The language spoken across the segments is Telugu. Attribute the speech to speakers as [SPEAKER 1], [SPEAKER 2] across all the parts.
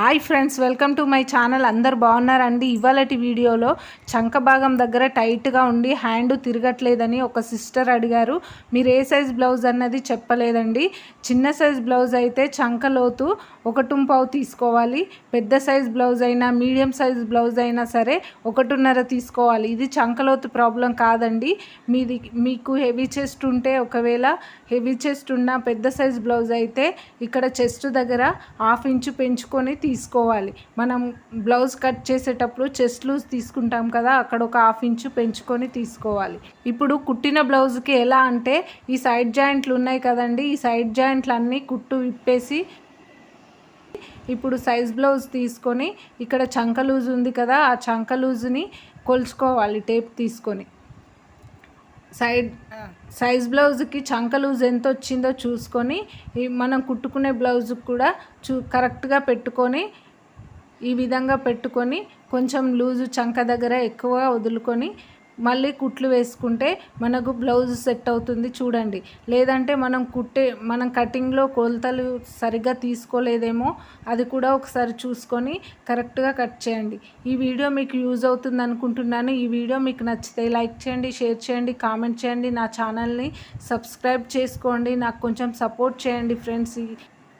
[SPEAKER 1] Hi friends welcome to my channel. అందరు బాగున్నారండి? ఇవాళటి వీడియోలో చంక భాగం దగ్గర టైట్గా ఉండి హ్యాండ్ తిరగట్లేదని ఒక సిస్టర్ అడిగారు. మీరు ఏ సైజ్ బ్లౌజ్ అన్నది చెప్పలేదండి. చిన్న సైజ్ బ్లౌజ్ అయితే చంకలోతు ఒకటుంపావు తీసుకోవాలి. పెద్ద సైజ్ బ్లౌజ్ అయినా మీడియం సైజ్ బ్లౌజ్ అయినా సరే ఒకటిన్నర తీసుకోవాలి. ఇది చంకలోతు ప్రాబ్లం కాదండి. మీది మీకు హెవీ చెస్ట్ ఉంటే ఒకవేళ హెవీ చెస్ట్ ఉన్న పెద్ద సైజ్ బ్లౌజ్ అయితే ఇక్కడ చెస్ట్ దగ్గర హాఫ్ ఇంచు పెంచుకొని తీసుకోవాలి. మనం బ్లౌజ్ కట్ చేసేటప్పుడు చెస్ట్ లూజ్ తీసుకుంటాం కదా అక్కడ ఒక హాఫ్ ఇంచు పెంచుకొని తీసుకోవాలి. ఇప్పుడు కుట్టిన బ్లౌజ్కి ఎలా అంటే ఈ సైడ్ జాయింట్లు ఉన్నాయి కదండి ఈ సైడ్ జాయింట్లు అన్నీ కుట్టు విప్పేసి ఇప్పుడు సైజ్ బ్లౌజ్ తీసుకొని ఇక్కడ చంక లూజ్ ఉంది కదా ఆ చంక లూజ్ని కొలుచుకోవాలి టేప్ తీసుకొని. సైడ్ సైజ్ బ్లౌజ్కి చంక లూజ్ ఎంత వచ్చిందో చూసుకొని ఈ మనం కుట్టుకునే బ్లౌజ్కి కూడా చూ కరెక్ట్గా పెట్టుకొని ఈ విధంగా పెట్టుకొని కొంచెం లూజు చంక దగ్గర ఎక్కువ వదులుకొని మళ్ళీ కుట్లు వేసుకుంటే మనకు బ్లౌజ్ సెట్ అవుతుంది చూడండి. లేదంటే మనం కుట్టే మనం కటింగ్లో కొలతలు సరిగ్గా తీసుకోలేదేమో అది కూడా ఒకసారి చూసుకొని కరెక్ట్గా కట్ చేయండి. ఈ వీడియో మీకు యూజ్ అవుతుంది అనుకుంటున్నాను. ఈ వీడియో మీకు నచ్చితే లైక్ చేయండి షేర్ చేయండి కామెంట్ చేయండి. నా ఛానల్ని సబ్స్క్రైబ్ చేసుకోండి. నాకు కొంచెం సపోర్ట్ చేయండి ఫ్రెండ్స్.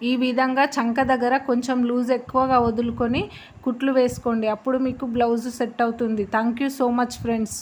[SPEAKER 1] ఈ విధంగా చంక దగ్గర కొంచెం లూజ్ ఎక్కువగా వదులుకొని కుట్లు వేసుకోండి. అప్పుడు మీకు బ్లౌజ్ సెట్ అవుతుంది. Thank you so much friends.